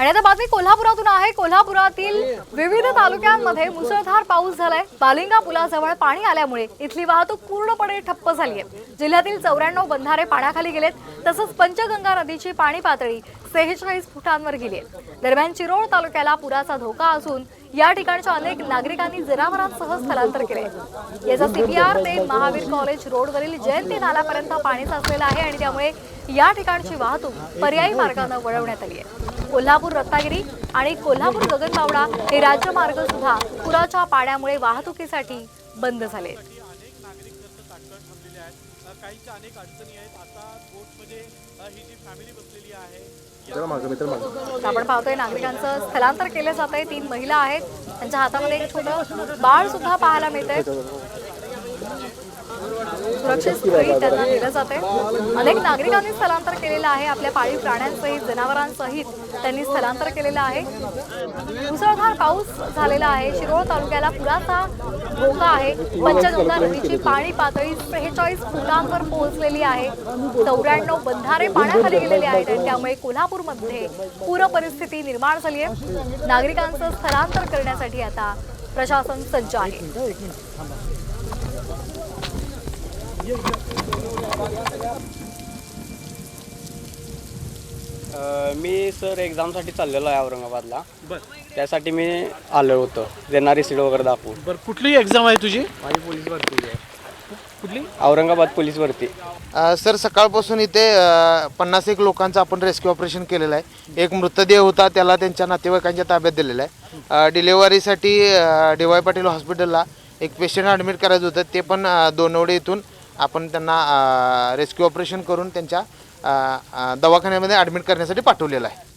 आणि आता बातमी कोल्हापुरातून आहे. कोल्हापुरातील विविध तालुक्यांमध्ये मुसळधार पाऊस झालाय. बालिंगा पुलाजवळ पाणी आल्यामुळे इथली वाहतूक पूर्णपणे ठप्प झाली आहे. जिल्ह्यातील चौऱ्याण्णव बंधारे पाण्याखाली गेलेत. तसंच पंचगंगा नदीची पाणी पातळी सेहेचाळीस फुटांवर गेली आहे. दरम्यान चिरोळ तालुक्याला पुराचा धोका असून या ठिकाणच्या अनेक नागरिकांनी जनावरांसह स्थलांतर केले याचा सीबीआर ते महावीर कॉलेज रोडवरील जयंती नाल्यापर्यंत पाणी साचलेलं आहे आणि त्यामुळे या ठिकाणची वाहतूक पर्यायी मार्गानं वळवण्यात आली आहे. कोल्हापूर रत्नागिरी आणि कोल्हापूर गगनबावडा हे राज्यमार्ग सुद्धा पुराच्या पाण्यामुळे वाहतुकीसाठी बंद झाले अनेक नागरिक जसं ताटकळ थांबलेले आहेत अ, काहींच्या अनेक अडचणी आहेत आता बोटमध्ये अ, ही जी फॅमिली बसलेली आहे आपण पाहतोय नागरिकांचं स्थलांतर केलं जात आहे तीन महिला आहेत. त्यांच्या हातामध्ये एक छोटं बाळ सुद्धा पाहायला मिळतंय. सुरक्षित स्थळी त्यांना दिलं जाते अनेक नागरिकांनी स्थलांतर केलेलं आहे. आपल्या पाळीव प्राण्यांसहित जनावरांसहित त्यांनी स्थलांतर केलेलं आहे. मुसळधार पाऊस झालेला आहे. शिरोळ तालुक्याला पुराचा धोका आहे. पंचगंगा नदीची पाणी पातळी सेहेचाळीस फुटांवर पोहोचलेली आहे. चौऱ्याण्णव बंधारे पाण्याखाली गेलेले आहेत आणि त्यामुळे कोल्हापूरमध्ये पूर परिस्थिती निर्माण झाली आहे नागरिकांचं स्थलांतर करण्यासाठी आता प्रशासन सज्ज आहे. अ, मी सर एक्झामसाठी चाललेलो आहे औरंगाबादला. बर. त्यासाठी मी आलो होतो. त्यांना रिसिट वगैरे दाखवून. बर कुठली एक्झाम आहे तुझी? माझी पोलीस भरती आहे. कुठली? औरंगाबाद पोलीस भरती. अ, सर सकाळपासून इथे अ, पन्नास एक लोकांचं आपण रेस्क्यू ऑपरेशन केलेलं आहे. एक मृतदेह होता त्याला त्यांच्या नातेवाईकांच्या ताब्यात दिलेला आहे. डिलेवरीसाठी डी वाय पाटील हॉस्पिटलला एक पेशंट ॲडमिट करायचं होतं. ते पण अ, दोनवडे इथून आपण त्यांना रेस्क्यू ऑपरेशन करून त्यांच्या दवाखान्यामध्ये ॲडमिट करण्यासाठी पाठवलेलं आहे.